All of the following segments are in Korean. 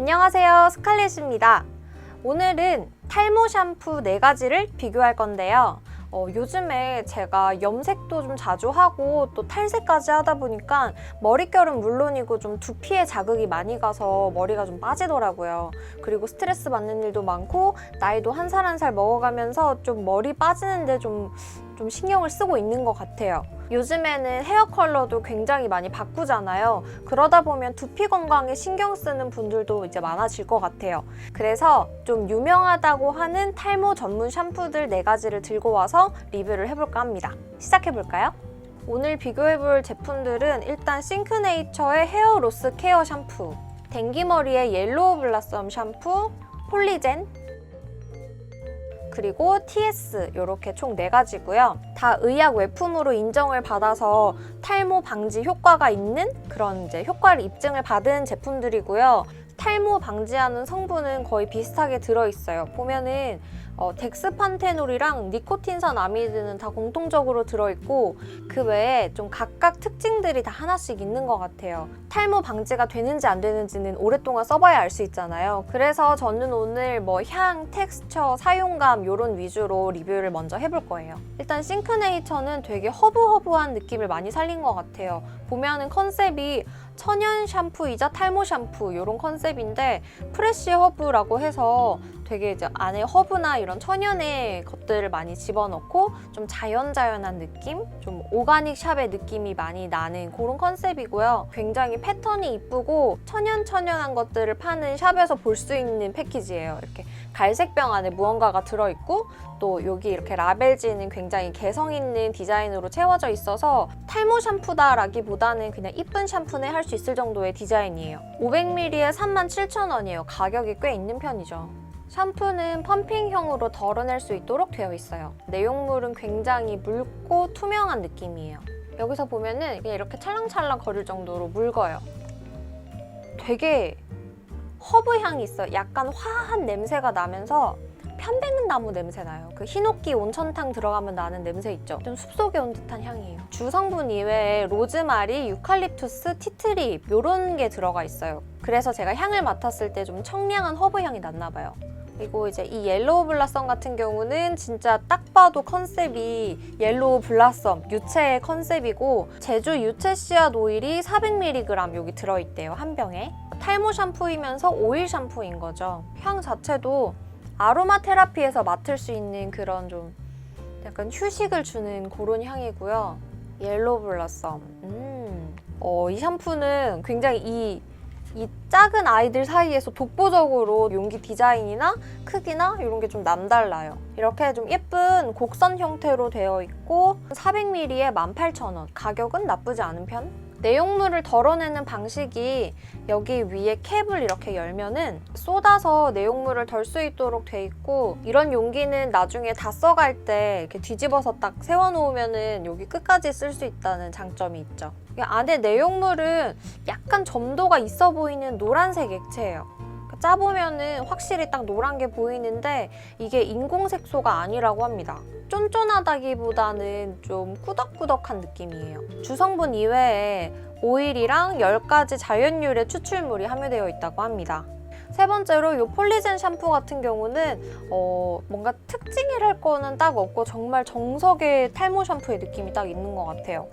안녕하세요. 스칼렛입니다. 오늘은 탈모 샴푸 4가지를 비교할 건데요. 어, 요즘에 제가 염색도 좀 자주 하고 또 탈색까지 하다 보니까 머릿결은 물론이고 좀 두피에 자극이 많이 가서 머리가 좀 빠지더라고요. 그리고 스트레스 받는 일도 많고 나이도 한 살 한살 먹어가면서 좀 머리 빠지는데 좀, 좀 신경을 쓰고 있는 것 같아요. 요즘에는 헤어 컬러도 굉장히 많이 바꾸잖아요. 그러다 보면 두피 건강에 신경 쓰는 분들도 이제 많아질 것 같아요. 그래서 좀 유명하다고 하는 탈모 전문 샴푸들 4가지를 들고 와서 리뷰를 해볼까 합니다. 시작해볼까요? 오늘 비교해볼 제품들은 일단 싱크네이처의 헤어 로스 케어 샴푸, 댕기머리의 옐로우 블라썸 샴푸, 폴리젠, 그리고 TS 이렇게 총 4가지고요. 다 의약 외품으로 인정을 받아서 탈모 방지 효과가 있는 그런 이제 효과를 입증을 받은 제품들이고요. 탈모 방지하는 성분은 거의 비슷하게 들어있어요. 보면은 어, 덱스판테놀이랑 니코틴산 아미드는 다 공통적으로 들어있고 그 외에 좀 각각 특징들이 다 하나씩 있는 것 같아요. 탈모 방지가 되는지 안 되는지는 오랫동안 써봐야 알 수 있잖아요. 그래서 저는 오늘 뭐 향, 텍스처, 사용감 이런 위주로 리뷰를 먼저 해볼 거예요. 일단 싱크네이처는 되게 허브허브한 느낌을 많이 살린 것 같아요. 보면은 컨셉이 천연 샴푸이자 탈모 샴푸 이런 컨셉인데 프레쉬 허브라고 해서 되게 이제 안에 허브나 이런 천연의 것들을 많이 집어넣고 좀 자연자연한 느낌, 좀 오가닉 샵의 느낌이 많이 나는 그런 컨셉이고요. 굉장히 패턴이 이쁘고 천연 천연한 것들을 파는 샵에서 볼 수 있는 패키지예요. 이렇게 갈색병 안에 무언가가 들어있고 또 여기 이렇게 라벨지는 굉장히 개성 있는 디자인으로 채워져 있어서 탈모 샴푸다라기보다는 그냥 이쁜 샴푸네 할 수 있을 정도의 디자인이에요. 500ml에 37,000원이에요. 가격이 꽤 있는 편이죠. 샴푸는 펌핑형으로 덜어낼 수 있도록 되어 있어요. 내용물은 굉장히 묽고 투명한 느낌이에요. 여기서 보면은 이렇게 찰랑찰랑 거릴 정도로 묽어요. 되게 허브 향이 있어요. 약간 화한 냄새가 나면서 편백나무 냄새 나요. 그 히노키 온천탕 들어가면 나는 냄새 있죠. 좀 숲속에 온 듯한 향이에요. 주성분 이외에 로즈마리, 유칼립투스, 티트립 이런 게 들어가 있어요. 그래서 제가 향을 맡았을 때 좀 청량한 허브 향이 났나 봐요. 그리고 이제 이 옐로우 블라썸 같은 경우는 진짜 딱 봐도 컨셉이 옐로우 블라썸 유채의 컨셉이고 제주 유채 씨앗 오일이 400mg 여기 들어있대요 한 병에. 탈모 샴푸이면서 오일 샴푸인 거죠. 향 자체도 아로마 테라피에서 맡을 수 있는 그런 좀 약간 휴식을 주는 그런 향이고요. 옐로우 블라썸 음. 어, 이 샴푸는 굉장히 이 이 작은 아이들 사이에서 독보적으로 용기 디자인이나 크기나 이런 게 좀 남달라요. 이렇게 좀 예쁜 곡선 형태로 되어 있고 400ml에 18,000원. 가격은 나쁘지 않은 편? 내용물을 덜어내는 방식이 여기 위에 캡을 이렇게 열면은 쏟아서 내용물을 덜 수 있도록 돼 있고 이런 용기는 나중에 다 써갈 때 이렇게 뒤집어서 딱 세워놓으면은 여기 끝까지 쓸 수 있다는 장점이 있죠. 이 안에 내용물은 약간 점도가 있어 보이는 노란색 액체예요. 그러니까 짜보면은 확실히 딱 노란 게 보이는데 이게 인공색소가 아니라고 합니다. 쫀쫀하다기보다는 좀 꾸덕꾸덕한 느낌이에요. 주성분 이외에 오일이랑 10가지 자연유래 추출물이 함유되어 있다고 합니다. 세 번째로 이 폴리젠 샴푸 같은 경우는 어, 뭔가 특징이랄 거는 딱 없고 정말 정석의 탈모 샴푸의 느낌이 딱 있는 것 같아요.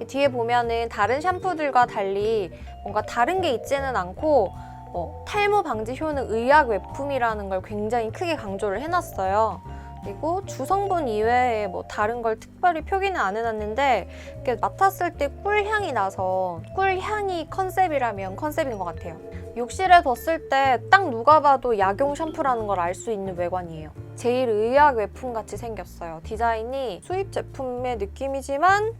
이 뒤에 보면은 다른 샴푸들과 달리 뭔가 다른 게 있지는 않고 어, 탈모 방지 효능 의약 외품이라는 걸 굉장히 크게 강조를 해놨어요. 그리고 주성분 이외에 뭐 다른 걸 특별히 표기는 안 해놨는데 이렇게 맡았을 때 꿀향이 나서 꿀향이 컨셉이라면 컨셉인 것 같아요. 욕실에 뒀을 때 딱 누가 봐도 약용 샴푸라는 걸 알 수 있는 외관이에요. 제일 의약 외품 같이 생겼어요. 디자인이 수입 제품의 느낌이지만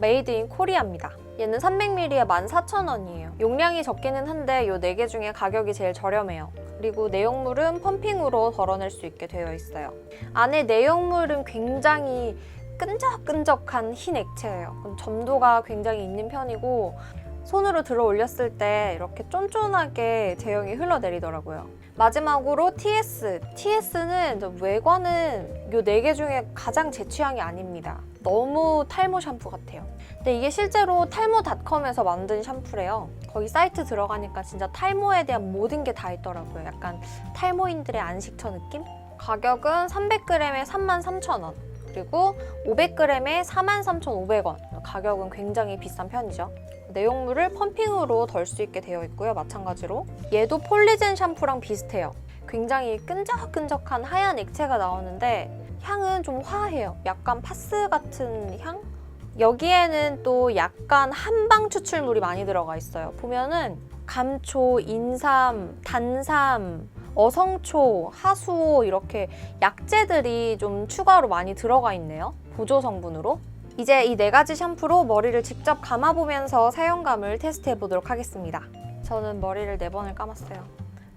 메이드 인 코리아입니다. 얘는 300ml에 14,000원이에요. 용량이 적기는 한데 이 4개 중에 가격이 제일 저렴해요. 그리고 내용물은 펌핑으로 덜어낼 수 있게 되어 있어요. 안에 내용물은 굉장히 끈적끈적한 흰 액체예요. 점도가 굉장히 있는 편이고 손으로 들어 올렸을 때 이렇게 쫀쫀하게 제형이 흘러내리더라고요. 마지막으로 TS. TS는 외관은 요네개 중에 가장 제 취향이 아닙니다. 너무 탈모 샴푸 같아요. 근데 이게 실제로 탈모닷컴에서 만든 샴푸래요. 거기 사이트 들어가니까 진짜 탈모에 대한 모든 게 다 있더라고요. 약간 탈모인들의 안식처 느낌? 가격은 300g에 33,000원. 그리고 500g에 43,500원. 가격은 굉장히 비싼 편이죠. 내용물을 펌핑으로 덜 수 있게 되어 있고요. 마찬가지로. 얘도 폴리젠 샴푸랑 비슷해요. 굉장히 끈적끈적한 하얀 액체가 나오는데 향은 좀 화해요. 약간 파스 같은 향? 여기에는 또 약간 한방 추출물이 많이 들어가 있어요. 보면은 감초, 인삼, 단삼, 어성초, 하수오 이렇게 약재들이 좀 추가로 많이 들어가 있네요. 보조 성분으로. 이제 이 네 가지 샴푸로 머리를 직접 감아보면서 사용감을 테스트해 보도록 하겠습니다. 저는 머리를 네 번을 감았어요.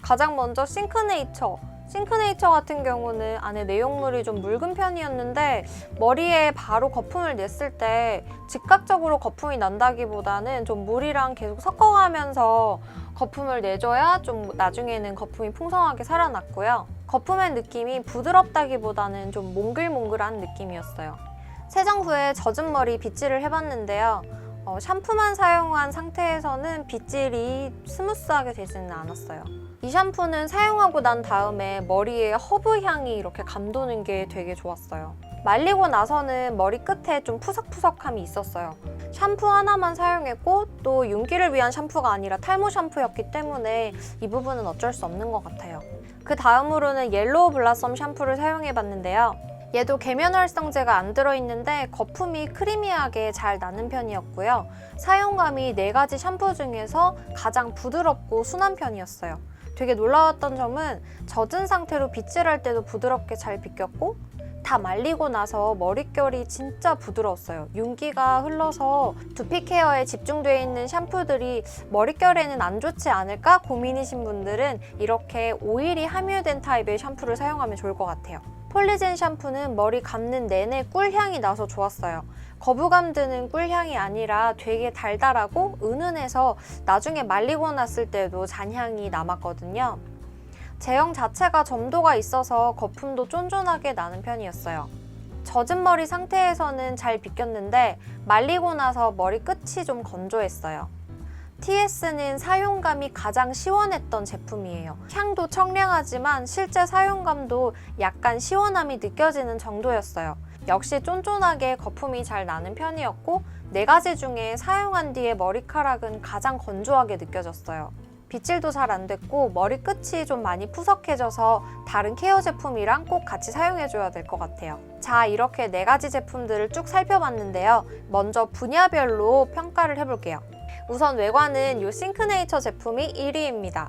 가장 먼저 싱크네이처. 싱크네이처 같은 경우는 안에 내용물이 좀 묽은 편이었는데 머리에 바로 거품을 냈을 때 즉각적으로 거품이 난다기보다는 좀 물이랑 계속 섞어가면서 거품을 내줘야 좀 나중에는 거품이 풍성하게 살아났고요. 거품의 느낌이 부드럽다기보다는 좀 몽글몽글한 느낌이었어요. 세정 후에 젖은 머리 빗질을 해봤는데요. 어, 샴푸만 사용한 상태에서는 빗질이 스무스하게 되지는 않았어요. 이 샴푸는 사용하고 난 다음에 머리에 허브 향이 이렇게 감도는 게 되게 좋았어요. 말리고 나서는 머리 끝에 좀 푸석푸석함이 있었어요. 샴푸 하나만 사용했고 또 윤기를 위한 샴푸가 아니라 탈모 샴푸였기 때문에 이 부분은 어쩔 수 없는 것 같아요. 그 다음으로는 옐로우 블라썸 샴푸를 사용해 봤는데요. 얘도 계면 활성제가 안 들어있는데 거품이 크리미하게 잘 나는 편이었고요. 사용감이 네 가지 샴푸 중에서 가장 부드럽고 순한 편이었어요. 되게 놀라웠던 점은 젖은 상태로 빗질 할 때도 부드럽게 잘 빗겼고 다 말리고 나서 머릿결이 진짜 부드러웠어요. 윤기가 흘러서 두피 케어에 집중되어 있는 샴푸들이 머릿결에는 안 좋지 않을까 고민이신 분들은 이렇게 오일이 함유된 타입의 샴푸를 사용하면 좋을 것 같아요. 폴리젠 샴푸는 머리 감는 내내 꿀향이 나서 좋았어요. 거부감 드는 꿀향이 아니라 되게 달달하고 은은해서 나중에 말리고 났을 때도 잔향이 남았거든요. 제형 자체가 점도가 있어서 거품도 쫀쫀하게 나는 편이었어요. 젖은 머리 상태에서는 잘 빗겼는데 말리고 나서 머리 끝이 좀 건조했어요. TS는 사용감이 가장 시원했던 제품이에요. 향도 청량하지만 실제 사용감도 약간 시원함이 느껴지는 정도였어요. 역시 쫀쫀하게 거품이 잘 나는 편이었고 네 가지 중에 사용한 뒤에 머리카락은 가장 건조하게 느껴졌어요. 빗질도 잘 안 됐고 머리 끝이 좀 많이 푸석해져서 다른 케어 제품이랑 꼭 같이 사용해줘야 될 것 같아요. 자, 이렇게 네 가지 제품들을 쭉 살펴봤는데요. 먼저 분야별로 평가를 해볼게요. 우선 외관은 이 싱크네이처 제품이 1위입니다.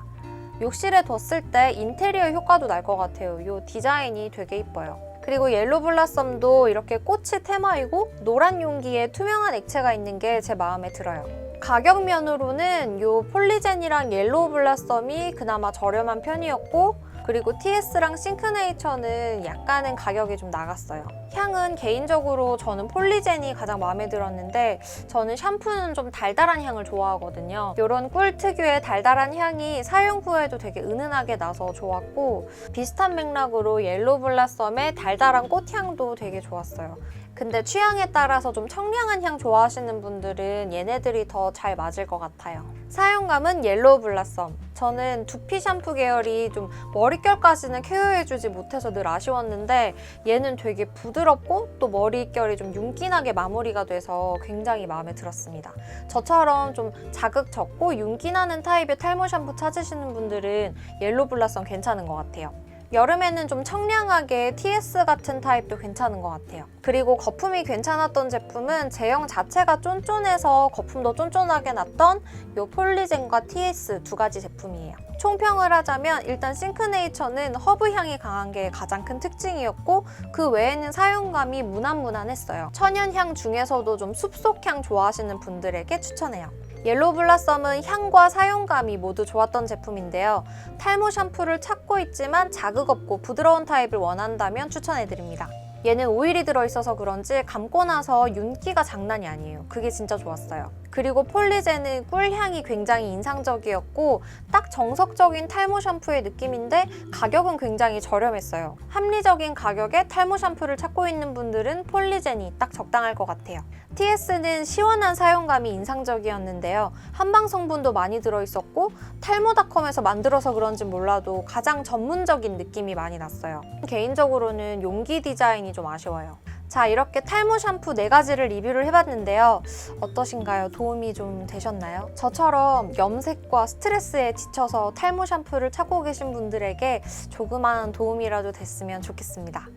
욕실에 뒀을 때 인테리어 효과도 날 것 같아요. 이 디자인이 되게 이뻐요. 그리고 옐로 블라썸도 이렇게 꽃이 테마이고 노란 용기에 투명한 액체가 있는 게 제 마음에 들어요. 가격 면으로는 이 폴리젠이랑 옐로우 블라썸이 그나마 저렴한 편이었고 그리고 TS랑 싱크네이처는 약간은 가격이 좀 나갔어요. 향은 개인적으로 저는 폴리젠이 가장 마음에 들었는데 저는 샴푸는 좀 달달한 향을 좋아하거든요. 이런 꿀 특유의 달달한 향이 사용 후에도 되게 은은하게 나서 좋았고 비슷한 맥락으로 옐로우 블라썸의 달달한 꽃향도 되게 좋았어요. 근데 취향에 따라서 좀 청량한 향 좋아하시는 분들은 얘네들이 더 잘 맞을 것 같아요. 사용감은 옐로우 블라썸. 저는 두피 샴푸 계열이 좀 머릿결까지는 케어해주지 못해서 늘 아쉬웠는데 얘는 되게 부드럽고 또 머릿결이 좀 윤기나게 마무리가 돼서 굉장히 마음에 들었습니다. 저처럼 좀 자극 적고 윤기나는 타입의 탈모 샴푸 찾으시는 분들은 옐로우 블라썸 괜찮은 것 같아요. 여름에는 좀 청량하게 TS 같은 타입도 괜찮은 것 같아요. 그리고 거품이 괜찮았던 제품은 제형 자체가 쫀쫀해서 거품도 쫀쫀하게 났던 이 폴리젠과 TS 두 가지 제품이에요. 총평을 하자면 일단 싱크네이처는 허브 향이 강한 게 가장 큰 특징이었고 그 외에는 사용감이 무난무난했어요. 천연향 중에서도 좀 숲속향 좋아하시는 분들에게 추천해요. 옐로우 블라썸은 향과 사용감이 모두 좋았던 제품인데요. 탈모 샴푸를 찾고 있지만 자극 없고 부드러운 타입을 원한다면 추천해드립니다. 얘는 오일이 들어있어서 그런지 감고 나서 윤기가 장난이 아니에요. 그게 진짜 좋았어요. 그리고 폴리제는 꿀향이 굉장히 인상적이었고 딱 정석적인 탈모 샴푸의 느낌인데 가격은 굉장히 저렴했어요. 합리적인 가격에 탈모 샴푸를 찾고 있는 분들은 폴리젠이 딱 적당할 것 같아요. TS는 시원한 사용감이 인상적이었는데요. 한방 성분도 많이 들어있었고 탈모닷컴에서 만들어서 그런지 몰라도 가장 전문적인 느낌이 많이 났어요. 개인적으로는 용기 디자인이 좀 아쉬워요. 자, 이렇게 탈모 샴푸 네가지를 리뷰를 해봤는데요. 어떠신가요? 도움이 좀 되셨나요? 저처럼 염색과 스트레스에 지쳐서 탈모 샴푸를 찾고 계신 분들에게 조그마한 도움이라도 됐으면 좋겠습니다.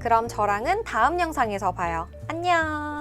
그럼 저랑은 다음 영상에서 봐요. 안녕!